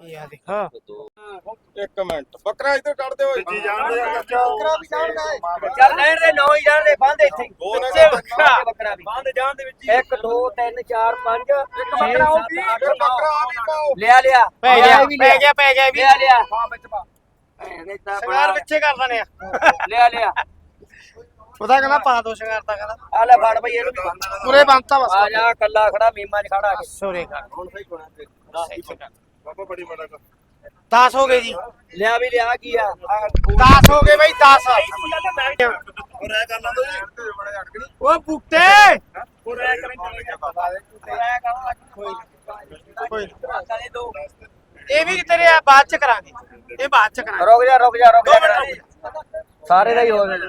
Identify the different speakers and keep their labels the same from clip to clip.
Speaker 1: ਹਾਂ।
Speaker 2: ਇੱਕ ਮਿੰਟ। ਬੱਕਰਾ ਇੱਧਰ ਕੱਢ ਦਿਓ ਜੀ। ਜਾਣਦੇ ਆ ਬੱਕਰਾ ਵੀ
Speaker 3: ਚੱਲ ਲੈਣ ਦੇ ਨੌ ਹੀ ਜਾਣ ਦੇ ਬੰਦ ਇੱਥੇ ਹੀ।
Speaker 2: ਦੋ ਨੇ
Speaker 3: ਵਿੱਚੇ
Speaker 2: ਬੱਕਰਾ।
Speaker 3: ਬੱਕਰਾ ਬੱਕਰਾ ਵੀ। ਬੰਦ ਜਾਣ ਦੇ ਵਿੱਚ 1 2 3 4 5 ਇੱਕ
Speaker 2: ਬੱਕਰਾ ਉਹ ਵੀ ਇੱਕ ਬੱਕਰਾ ਆ ਵੀ ਪਾਓ।
Speaker 3: ਲਿਆ ਲਿਆ।
Speaker 1: ਪੈ
Speaker 3: ਲਿਆ
Speaker 1: ਗਿਆ
Speaker 3: ਵੀ
Speaker 1: ਪੈ ਗਿਆ ਪੈ ਗਿਆ ਇਹ ਵੀ।
Speaker 3: ਲਿਆ ਲਿਆ। ਹਾਂ ਵਿੱਚ ਪਾ। ਇਹਨੇ ਤਾਂ
Speaker 1: ਸ਼ਿੰਗਾਰ
Speaker 3: ਬੜਾ
Speaker 1: ਵਿੱਚੇ ਕਰ ਦਨੇ ਆ।
Speaker 3: ਲਿਆ ਲਿਆ।
Speaker 1: ਉਹਦਾ ਕਹਿੰਦਾ ਪਾ ਦੋ ਸ਼ਿੰਗਾਰ ਤਾਂ ਕਹਿੰਦਾ।
Speaker 3: ਆ ਲੈ ਫੜ ਬਈ ਇਹਨੂੰ ਵੀ ਬੰਦ।
Speaker 1: ਪੂਰੇ ਬੰਤਾ ਬਸ।
Speaker 3: ਆ ਜਾ ਕੱਲਾ ਖੜਾ ਮੀਮਾ ਚ ਖੜਾ ਕੇ।
Speaker 1: ਸੋਰੇ। ਕਰ
Speaker 3: ਹੁਣ ਸਹੀ ਕੋਣਾ ਤੇ।
Speaker 2: ਬਾਬਾ ਬੜੀ ਮਾੜਾ ਕਰ
Speaker 1: 10 ਹੋ ਗਏ ਜੀ।
Speaker 3: ਲਿਆ ਵੀ ਲਿਆ ਕੀ ਆ?
Speaker 1: 10 ਹੋ ਗਏ ਬਈ 10
Speaker 2: ਉਹ ਰਹਿ ਕਰ ਲਾਂ ਦੋ ਜੀ। ਬੜੇ ਅੜ ਗਈ
Speaker 1: ਉਹ ਬੁੱਟੇ
Speaker 2: ਉਹ ਰਹਿ ਕਰਾਂ
Speaker 1: ਕੋਈ ਇਹ ਵੀ ਤੇਰੇ ਆ ਬਾਅਦ ਚ ਕਰਾਂਗੇ। ਇਹ ਬਾਅਦ ਚ ਕਰਾਂਗੇ।
Speaker 3: ਰੁਕ ਜਾ ਰੁਕ ਜਾ ਰੁਕ ਜਾ। ਸਾਰੇ ਦਾ ਹੀ ਹੋ ਗਿਆ।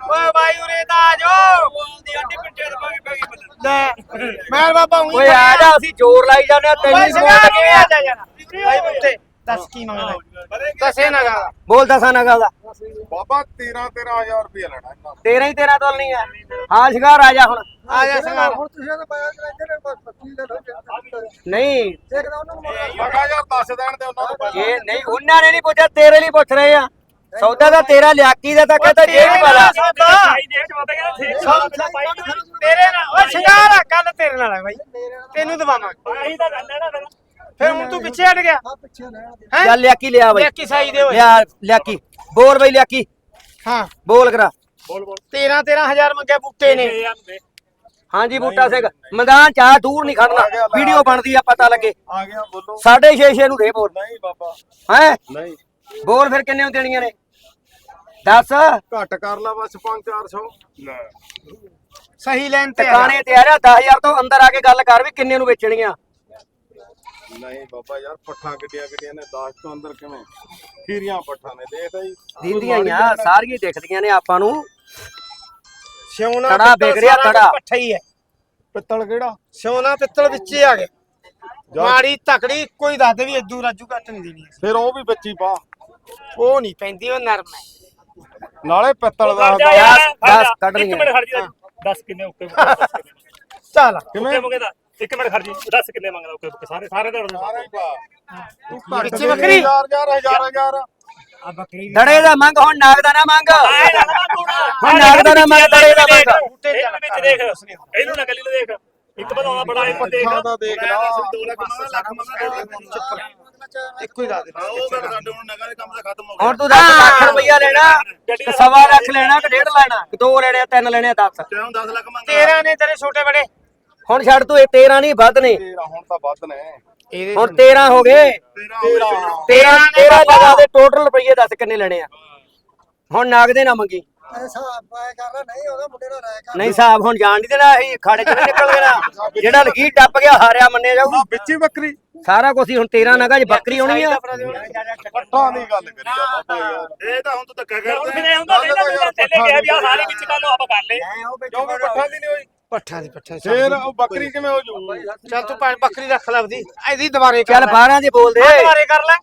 Speaker 1: ਓਏ ਬਾਈ ਉਰੇ ਤਾਂ ਆ ਜਾਓ। ਲੈ ਬਾਬਾ ਉਹੀ
Speaker 3: ਓਏ ਆ ਜਾ ਅਸੀਂ ਜ਼ੋਰ ਲਾਈ ਜਾਂਦੇ ਆ ਤੈਨੂੰ
Speaker 1: ਕਿਵੇਂ ਆ। ਜਾ ਜਾਣਾ ਬਾਈ ਬੁੱਟੇ ਦੱਸ ਕੀ ਮੰਗਦਾ ਦੱਸੇ ਨਾ ਗਾ।
Speaker 3: ਬੋਲ ਦਸਾਂ ਨਾ ਗੱਲ ਦਾ
Speaker 2: ਬਾਬਾ 13 13000 ਰੁਪਏ ਲੈਣਾ ਇਹਨਾਂ ਤੋਂ।
Speaker 3: ਤੇਰਾ ਹੀ ਤੇਰਾ ਤੋਲ ਨਹੀਂ ਆ। ਹਾਂ ਸ਼ਿਕਾਰ ਆ ਜਾ ਹੁਣ।
Speaker 1: ਆ ਜਾ ਸ਼ਿੰਗਾਰ
Speaker 3: ਨਹੀਂ।
Speaker 2: ਮੈਂ ਕਿਹਾ ਯਾਰ ਦੱਸ ਦੇਣ ਦੇ ਉਹਨਾਂ ਨੂੰ ਪੈਸੇ।
Speaker 3: ਇਹ ਨਹੀਂ ਉਹਨਾਂ ਨੇ ਨਹੀਂ ਪੁੱਛਿਆ ਤੇਰੇ ਲਈ ਪੁੱਛ ਰਹੇ ਆ। ਸੌਦਾ ਦਾ ਤੇਰਾ ਲਿਆਕੀ ਦਾ ਤਾਂ ਕਹਿੰਦਾ ਜੇਬ ਚ ਪਾਲਾ
Speaker 1: ਤੇਰੇ ਨਾਲ ਓਏ ਸ਼ਿੰਗਾਰ ਆ ਕੱਲ ਤੇਰੇ ਨਾਲ ਆ ਬਾਈ। ਤੈਨੂੰ ਦਵਾਵਾਂਗੇ। ਫਿਰ ਹੁਣ ਤੂੰ ਪਿੱਛੇ ਹਟ ਗਿਆ। ਹੈ?
Speaker 3: ਚੱਲ ਲਿਆਕੀ ਲਿਆ ਬਈ।
Speaker 1: ਲਿਆਕੀ ਸਾਈ ਦੇ ਓਏ।
Speaker 3: ਲਿਆ ਲਿਆਕੀ। ਬੋਲ ਬਈ ਲਿਆਕੀ।
Speaker 1: ਹਾਂ।
Speaker 3: ਬੋਲ ਕਰਾ।
Speaker 1: 13 13000 ਮੰਗਿਆ ਬੁੱਟੇ ਨੇ।
Speaker 3: ਹਾਂਜੀ ਬੂਟਾ ਸਿੰਘ। ਮੈਦਾਨ ਚ ਆ ਦੂਰ ਨਹੀਂ ਖੜਨਾ। ਵੀਡੀਓ ਬਣਦੀ ਆ ਪਤਾ ਲੱਗੇ।
Speaker 2: ਆ ਗਿਆ ਬੋਲੋ।
Speaker 3: ਸਾਢੇ ਛੇ ਛੇ ਨੂੰ ਦੇ ਬੋਲ।
Speaker 2: ਨਹੀਂ ਬਾਬਾ।
Speaker 3: ਹੈ?
Speaker 2: ਨਹੀਂ।
Speaker 3: ਬੋਲ ਫਿਰ ਕਿੰਨੇ ਨੂੰ ਦੇਣੀਆਂ ਨੇ? ਦੱਸ।
Speaker 2: ਘੱਟ ਕਰ ਲਾ ਬਸ 5 400 ਲੈ।
Speaker 1: ਸਹੀ ਲਾਈਨ ਤੇ
Speaker 3: ਟਿਕਾਣੇ ਤੇ ਆ ਰਿਹਾ 10000 ਤੋਂ ਅੰਦਰ ਆ ਕੇ ਗੱਲ ਕਰ ਵੀ ਕਿੰਨੇ ਨੂੰ ਵੇਚਣੀਆਂ।
Speaker 2: ਨਹੀਂ ਬਾਬਾ ਯਾਰ ਪੱਠਾਂ ਗੱਡੀਆਂ ਗੱਡੀਆਂ ਨੇ 10 ਤੋਂ ਅੰਦਰ ਕਿਵੇਂ? ਖੀਰੀਆਂ ਪੱਠਾਂ ਨੇ ਦੇਖ ਜੀ।
Speaker 3: ਦੀਦੀਆਂ ਹੀ ਆ ਸਾਰੀਆਂ ਹੀ ਦਿਖਦੀਆਂ ਨੇ ਆਪਾਂ ਨੂੰ।
Speaker 1: ਸਿਉਣਾ
Speaker 3: ਕੜਾ ਵਿਕ ਰਿਹਾ, ਕੜਾ।
Speaker 1: ਇਕੱਠਾ ਹੀ ਹੈ।
Speaker 2: ਪਿੱਤਲ ਕਿਹੜਾ?
Speaker 1: ਸਿਉਣਾ ਪਿੱਤਲ ਵਿੱਚੇ ਆ ਗਏ। ਮਾੜੀ ਤਕੜੀ ਕੋਈ ਦੱਸ ਦੇ ਵੀ ਇਦੂ ਰਾਜੂ ਘੱਟ ਨਹੀਂ ਦੇਣੀ
Speaker 2: ਫਿਰ ਉਹ ਵੀ ਬੱਚੀ ਪਾ।
Speaker 1: ਉਹ ਨਹੀਂ ਪੈਂਦੀ ਉਹ ਨਰਮ ਹੈ।
Speaker 2: ਨਾਲੇ ਪਿੱਤਲ ਦਾ
Speaker 4: ਜਾ
Speaker 2: ਹੁੰਦਾ।
Speaker 4: ਯਾਰ,
Speaker 3: ਦਸ
Speaker 4: ਖੜ
Speaker 3: ਕੱਢ
Speaker 4: ਖੜ ਜਾ। ਦੱਸ ਕਿੰਨੇ ਓਕੇ
Speaker 1: ਚੱਲ
Speaker 2: ਕਿਵੇਂ?
Speaker 4: ਓਕੇ ਦਾ। ਇੱਕ ਮਿੰਟ ਖੜ ਜੀ ਦੱਸ ਕਿੰਨੇ ਮੰਗਦਾ ਓਕੇ ਓਕੇ ਸਾਰੇ ਸਾਰੇ ਦਾ
Speaker 2: ਸਾਰੇ ਹੀ ਪਾ ਤੂੰ ਘੱਟ
Speaker 1: ਵਿੱਚੇ
Speaker 2: ਦੇ।
Speaker 1: ਬੱਕਰੀ?
Speaker 2: ਹਜ਼ਾਰ ਹਜ਼ਾਰ ਹਜ਼ਾਰ ਹਜ਼ਾਰ।
Speaker 1: ਆ ਬੱਕਰੀ
Speaker 3: ਦੜੇ ਦਾ ਮੰਗ ਹੁਣ ਨਾਗ ਦਾ ਨਾ ਮੰਗ। ਹੁਣ ਨਾਗ ਦਾ ਨਾ ਮੰਗ ਦੜੇ ਦਾ ਮੰਗ।
Speaker 4: ਵਿੱਚ ਦੇਖ। ਇਹਨੂੰ ਨਾ ਗਲੀ ਨੂੰ ਦੇਖ। ਇੱਕ ਬਣਾਉਣਾ ਬੜਾ ਇਹਨੂੰ ਦੇਖ।
Speaker 2: ਪੱਠਾਂ ਦਾ ਦੇਖ ਲਾ।
Speaker 4: ਦੋ ਲੱਖ ਮੰਗਦਾ ਲੱਖ ਮੰਗਦਾ
Speaker 1: ਇੱਕੋ ਹੀ ਦੱਸ ਦੇ
Speaker 2: ਉਹ ਗੱਲ ਸਾਡੇ ਹੁਣ ਨਗਰ ਦੇ ਕੰਮ ਦਾ ਖਤਮ ਹੋ
Speaker 3: ਹੁਣ ਤੂੰ 10 ਲੱਖ ਰੁਪਈਆ ਲੈਣਾ ਸਵਾ ਲੱਖ ਲੈਣਾ ਕਿ ਡੇਢ ਲੈਣਾ ਕਿ ਦੋ ਲੈਣੇ ਤਿੰਨ ਲੈਣੇ ਆ, ਦੱਸ
Speaker 2: ਕਿਉਂ? 10 ਲੱਖ ਮੰਗਦਾ।
Speaker 1: ਤੇਰਾ ਨੇ ਤੇਰੇ ਛੋਟੇ ਬੜੇ।
Speaker 3: ਹੁਣ ਛੱਡ ਤੂੰ ਇਹ 13 ਨਹੀਂ ਵੱਧ ਨੇ।
Speaker 2: ਤੇਰਾ ਹੁਣ ਤਾਂ ਵੱਧ ਨੇ।
Speaker 3: ਹੁਣ 13 ਹੋ ਗਏ।
Speaker 2: ਤੇਰਾ
Speaker 3: 13 13 ਲਗਾ ਦੇ ਟੋਟਲ ਰੁਪਈਏ ਦੱਸ ਕਿੰਨੇ ਲੈਣੇ ਆ। ਹੁਣ ਨਾਗ ਦੇ ਨਾ ਮੰਗੀ। ਨਹੀਂ ਸਾਹਿਬ ਹੁਣ ਜਾਣ ਨਹੀਂ ਦੇਣਾ ਅਸੀਂ ਖਾੜੇ ਚ ਨਹੀਂ ਨਿਕਲ ਦੇਣਾ ਜਿਹੜਾ ਲਗੀ ਟੱਪ ਗਿਆ ਹਾਰਿਆ ਮੰਨਿਆ ਜਾਊ।
Speaker 2: ਆ ਵਿੱਚੀ ਬੱਕਰੀ।
Speaker 3: ਸਾਰਾ ਕੁਝ ਹੀ ਹੁਣ 13 ਨਗਾ 'ਚ ਬੱਕਰੀ ਆਉਣੀ ਆ।
Speaker 2: ਪੱਠਾਂ ਦੀ ਗੱਲ ਕਰੀ ਆ ਬਾਬਾ ਯਾਰ। ਇਹ ਤਾਂ ਹੁਣ ਤੂੰ ਧੱਕਾ
Speaker 4: ਹੁਣ
Speaker 2: ਕਰਦੇ।
Speaker 4: ਫਿਰ ਇਹ ਹੁੰਦਾ ਨਹੀਂ ਨਾ ਥੱਲੇ ਗਿਆ ਵੀ ਆ ਸਾਰੀ ਵਿੱਚ ਗੱਲ ਆਪਾਂ ਕਰ ਲੈ
Speaker 2: ਕਿਉਂ ਵੀ ਪੱਠਾਂ ਦੀ ਨਹੀਂ ਹੋਈ?
Speaker 1: ਪੱਠਾ ਦੀ ਪੱਠਾ
Speaker 2: ਫੇਰ ਉਹ ਬੱਕਰੀ ਕਿਵੇਂ ਹੋ ਜੂ?
Speaker 1: ਚੱਲ ਤੂੰ ਪੰਜ ਬੱਕਰੀ ਰੱਖ ਲੈ ਇਹਦੀ ਦੁਬਾਰੇ ਕਰ
Speaker 3: ਚੱਲ 12 ਦੀ ਬੋਲ ਦੇ।
Speaker 1: ਦੁਬਾਰੇ ਕਰ ਲੈ।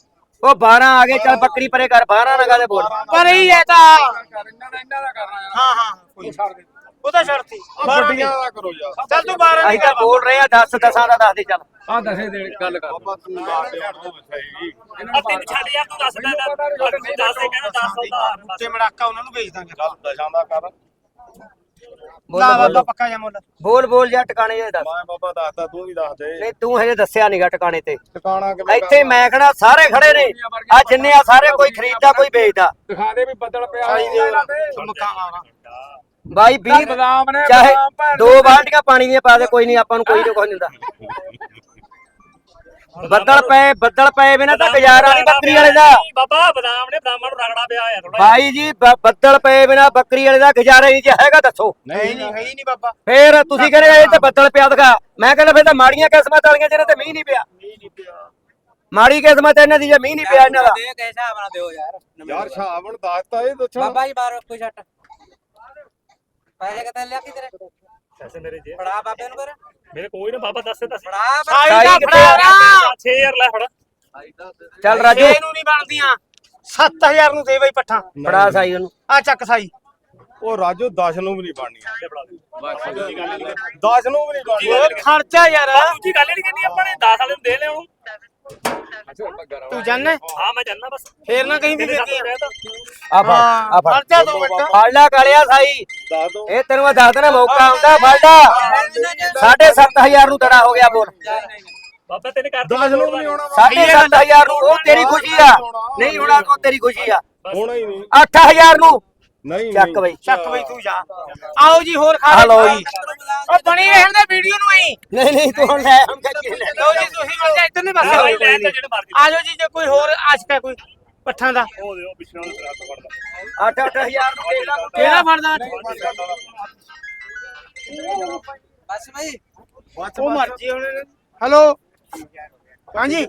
Speaker 3: ਉਹ 12 ਆ ਗਏ ਚੱਲ ਬੱਕਰੀ ਪਰੇ ਕਰ 12 ਨਗਾ ਦੇ ਬੋਲ।
Speaker 1: ਪਰ ਹੀ ਹੈ ਤਾਂ।
Speaker 2: ਇਹਨਾਂ ਦਾ ਇਹਨਾਂ ਦਾ ਕਰਨਾ
Speaker 1: ਹਾਂ ਹਾਂ ਕੋਈ ਛੱਡ ਦੇ। ਉਹ ਤਾਂ। ਛੱਡਤੀ
Speaker 2: ਆ ਵੱਡੀਆਂ ਦਾ। ਕਰੋ ਯਾਰ।
Speaker 1: ਚੱਲ ਤੂੰ 12
Speaker 3: ਅਸੀਂ ਤਾਂ ਬੋਲ ਰਹੇ ਆ 10 10 ਦਾ ਦੱਸ ਦੇ ਚੱਲ।
Speaker 2: ਬਾਬਾ ਤੂੰ ਦੱਸ ਦੇ ਉਹ ਸਹੀ
Speaker 4: ਆ ਤਿੰਨ ਛੱਡ ਯਾਰ ਤੂੰ ਦੱਸ ਦੇ ਦੱਸ ਦੇ ਕਹਿੰਦਾ ਦੱਸ ਦਾ
Speaker 1: ਬੁੱਤੇ ਮੜਾਕਾ ਉਹਨਾਂ ਨੂੰ ਵੇਚ ਦਾਂਗੇ।
Speaker 2: ਚੱਲ ਦਸ਼ਾਂ ਦਾ ਕਰ।
Speaker 1: ਲਾ ਬਾਬਾ ਪੱਕਾ ਜਾ ਮੁੱਲ।
Speaker 3: ਬੋਲ ਬੋਲ ਜਾ ਟਿਕਾਣੇ ਜੇ ਦੱਸ।
Speaker 2: ਮੈਂ ਬਾਬਾ ਦੱਸਦਾ ਤੂੰ ਵੀ ਦੱਸ ਦੇ
Speaker 3: ਨਹੀਂ ਤੂੰ ਹਜੇ ਦੱਸਿਆ ਨਹੀਂਗਾ ਟਿਕਾਣੇ ਤੇ।
Speaker 2: ਟਿਕਾਣਾ ਕਿਵੇਂ
Speaker 3: ਇੱਥੇ ਮੈਂ ਖੜਾ ਸਾਰੇ ਖੜੇ ਨੇ। ਆ ਜਿੰਨੇ ਆ ਸਾਰੇ ਕੋਈ ਖਰੀਦਦਾ ਕੋਈ ਵੇਚਦਾ।
Speaker 2: ਦਿਖਾ ਦੇ ਵੀ ਬੱਦਲ ਪਿਆ
Speaker 3: ਬਾਈ 20
Speaker 2: ਬਦਾਮ ਨੇ
Speaker 3: ਚਾਹੇ ਦੋ ਬਾਲਟੀਆਂ ਪਾਣੀ ਦੀਆਂ ਪਾ ਦੇ ਕੋਈ ਨਹੀਂ ਆਪਾਂ ਨੂੰ ਕੋਈ ਨਹੀਂ ਕੁਝ ਨਹੀਂ ਹੁੰਦਾ ਬੱਦਲ ਪਏ ਬੱਦਲ ਪਏ ਬਿਨਾ ਤਾਂ ਗੁਜ਼ਾਰਾ ਨਹੀਂ ਬੱਕਰੀ ਵਾਲੇ ਦਾ।
Speaker 4: ਬਾਬਾ ਬਦਾਮ ਨੇ ਬਦਾਮਾਂ ਨੂੰ ਰਗੜਾ ਪਿਆ ਆ ਥੋੜਾ
Speaker 3: ਬਾਈ ਜੀ ਬ- ਬੱਦਲ ਪਏ ਬਿਨਾ ਬੱਕਰੀ ਵਾਲੇ ਦਾ ਗੁਜ਼ਾਰਾ ਹੀ ਜੇ ਹੈਗਾ ਦੱਸੋ।
Speaker 1: ਨਹੀਂ ਨਹੀਂ ਹੈ ਹੀ ਨਹੀਂ ਬਾਬਾ।
Speaker 3: ਫੇਰ ਤੁਸੀਂ ਕਹਿੰਦੇ ਇਹ ਤਾਂ ਬੱਦਲ ਪਿਆ ਦਿਖਾ। ਮੈਂ ਕਹਿੰਦਾ ਫੇਰ ਤਾਂ ਮਾੜੀਆਂ ਕਿਸਮਤ ਵਾਲੀਆਂ ਜਿਹਨਾਂ ਤੇ ਮੀਂਹ ਨਹੀਂ ਪਿਆ। ਮਾੜੀ ਕਿਸਮਤ ਇਹਨਾਂ ਦੀ ਜੇ ਮੀਂਹ ਨਹੀਂ ਪਿਆ ਇਹਨਾਂ ਦਾ।
Speaker 5: ਦੇ ਕੇ ਹਿਸਾਬ ਨਾਲ ਦਿਓ ਯਾਰ
Speaker 2: ਯਾਰ ਸ਼ਾਵਣ ਦੱਸਤਾ ਇਹ ਦੱਸਣਾ
Speaker 5: ਬਾਬਾ ਜੀ ਬਾਹਰ ਕੋਈ ਛੱਟ। ਪੈਸੇ ਕਿਤੇ ਲਿਆ ਕਿ ਤੇਰੇ?
Speaker 4: ਪੈਸੇ ਮੇਰੇ ਜੇ।
Speaker 5: ਫੜਾ ਬਾਬੇ ਨੂੰ ਕਰ
Speaker 4: ਮੇਰੇ ਕੋਈ ਨਾ ਬਾਬਾ ਦੱਸੇ ਦੱਸ
Speaker 5: ਫੜਾ
Speaker 1: ਸਾਈ ਦਾ ਫੜਾ ਨਾ।
Speaker 4: 6000 ਲੈ ਫੜ।
Speaker 3: ਚੱਲ ਰਾਜੂ।
Speaker 1: ਇਹ ਨੂੰ ਨਹੀਂ ਬਣਦੀਆਂ। 7000 ਨੂੰ ਦੇ ਬਈ ਪੱਠਾ।
Speaker 3: ਫੜਾ ਸਾਈ ਉਹਨੂੰ।
Speaker 1: ਆ ਚੱਕ ਸਾਈ।
Speaker 2: ਉਹ ਰਾਜੂ 10 ਨੂੰ ਵੀ ਨਹੀਂ ਬਣਨੀ
Speaker 4: ਤੇ ਫੜਾ ਦੇ।
Speaker 2: 10 ਨੂੰ ਵੀ ਨਹੀਂ ਬਣਨੀ
Speaker 1: ਉਹ ਖਰਚਾ ਯਾਰ।
Speaker 4: ਦੂਜੀ ਗੱਲ ਨਹੀਂ ਕਰਨੀ ਆਪਾਂ ਨੇ 10 ਵਾਲੇ ਨੂੰ ਦੇ ਲਿਆ ਉਹਨੂੰ।
Speaker 1: ਤੂੰ ਜਾਣਦਾ
Speaker 4: ਹਾਂ ਮੈਂ ਜਾਣਦਾ ਬਸ।
Speaker 1: ਫੇਰ ਨਾ ਕਹੀਂ ਵੀ
Speaker 4: ਤੇਰੇ
Speaker 3: ਆ ਫੜ ਆ ਫੜ।
Speaker 1: ਜਾ ਦੋ ਮਿੰਟ।
Speaker 3: ਫੜ ਲੈ ਕਾਲਿਆ ਸਾਈ।
Speaker 2: ਦੱਸ ਦੋ।
Speaker 3: ਇਹ ਤੈਨੂੰ ਮੈਂ ਦੱਸ ਦੇਣਾ ਮੌਕਾ ਆਉਂਦਾ ਫੜ ਲੈ। ਸਾਢੇ ਸੱਤ ਹਜ਼ਾਰ ਨੂੰ ਤੜਾ ਹੋ ਗਿਆ ਬੋਲ।
Speaker 4: ਬਾਬਾ ਤੈਨੂੰ ਕਰ
Speaker 2: ਦਸ ਵੀ ਨਹੀਂ ਹੋਣਾ
Speaker 3: ਸਾਢੇ ਸੱਤ ਹਜ਼ਾਰ ਨੂੰ ਉਹ ਤੇਰੀ ਖੁਸ਼ੀ ਆ। ਨਹੀਂ ਹੋਣਾ ਉਹ ਤੇਰੀ ਖੁਸ਼ੀ ਆ।
Speaker 2: ਹੋਣਾ ਹੀ ਨਹੀਂ।
Speaker 3: 8000 ਨੂੰ।
Speaker 2: ਨਹੀਂ
Speaker 3: ਚੱਕ। ਬਈ।
Speaker 1: ਚੱਕ ਬਈ ਤੂੰ ਜਾ। ਆਓ ਜੀ ਹੋਰ ਖਾ
Speaker 3: ਆ ਲਓ ਜੀ।
Speaker 1: ਉਹ ਬਣੀ ਰਹਿਣ ਦੇ ਵੀਡੀਓ ਨੂੰ ਆਈ
Speaker 3: ਨਹੀਂ ਨਹੀਂ ਤੂੰ ਲੈ ਹੁਣ ਕੱਢੀ ਲੈ
Speaker 1: ਲਓ ਜੀ ਤੁਸੀਂ ਇੱਧਰ ਨਹੀਂ ਬਸ।
Speaker 4: ਲੈਣ ਦਾ ਜਿਹੜੇ ਮਰਜ਼ੀ।
Speaker 1: ਆ ਜਾਓ ਜੀ ਜੇ ਕੋਈ ਹੋਰ ਆਸ਼ਕ ਹੈ ਕੋਈ ਪੱਠਾਂ ਦਾ।
Speaker 4: ਉਹ ਦੇ ਉਹ ਪਿਛਲੇ ਤੇਰਾ ਤੋਂ ਫੜਦਾ
Speaker 3: 8 8000 ਨੂੰ ਦੇ ਲਾ
Speaker 1: ਕਿਹੜਾ ਫੜਦਾ?
Speaker 5: ਬਸ ਭਾਈ
Speaker 1: ਉਹ ਮਰਜ਼ੀ ਹੁਣ। ਹੈਲੋ? ਹਾਂਜੀ।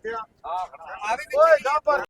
Speaker 5: ਆ ਵੀ
Speaker 2: ਓਏ ਜਾ ਪਰ